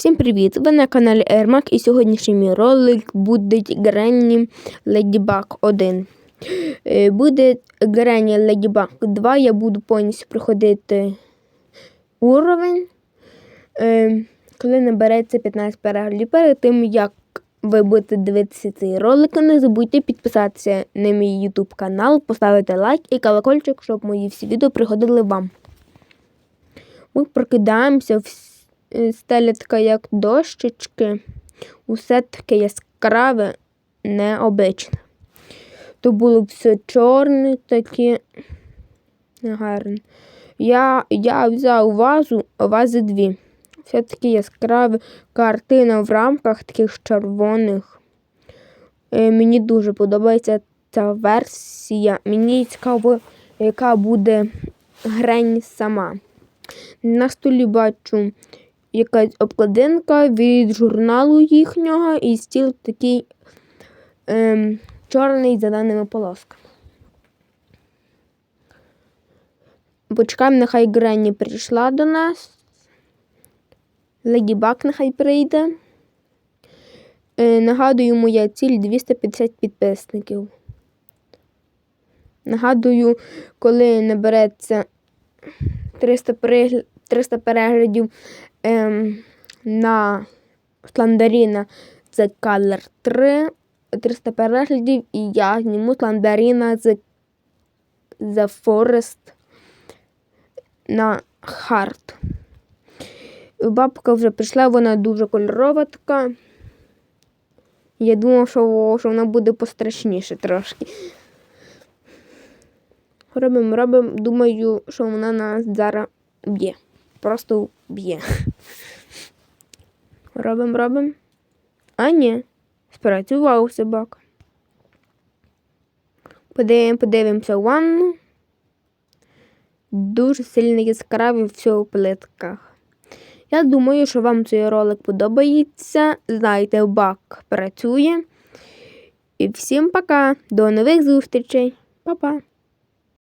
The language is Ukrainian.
Всім привіт! Ви на каналі Ермак і сьогоднішній мій ролик буде Гренні Ladybug 1. Е, Буде Гренні Ladybug 2. Я буду повністю проходити уровень, е, коли набереться 15 переглядів. Перед тим, як ви будете дивитися цей ролик, не забудьте підписатися на мій YouTube канал, поставити лайк і колокольчик, щоб мої всі відео приходили вам. Ми прокидаємося, стеля така як дощечки, усе таке яскраве, необичне. То було все чорне, таке гарне. Я, я взяв вазу, вази дві. Все таке яскраве картина в рамках таких червоних. Е, мені дуже подобається ця версія. Мені цікаво, яка буде грень сама. На столі бачу якась обкладинка від журналу їхнього і стіл такий ем, чорний з зеленими полосками. Почекаємо, нехай Гренні прийшла до нас. Леді Баг нехай прийде. Е, нагадую, моя ціль 250 підписників. Нагадую, коли набереться 300 переглядів, 300 переглядів ем, на Сландаріна The Color 3, 300 переглядів, і я зніму Сландаріна The, The Forest на Хард. Бабка вже прийшла, вона дуже кольорова така. Я думав, що, що вона буде пострашніше трошки. Робимо, робимо. Думаю, що вона нас зараз б'є. Просто б'є. Робимо, робимо. А ні. Спрацював собака. Подивимо, подивимося ванну. Дуже сильно яскравий все у плитках. Я думаю, що вам цей ролик подобається. Знаєте, бак працює. І всім пока. До нових зустрічей. Па-па.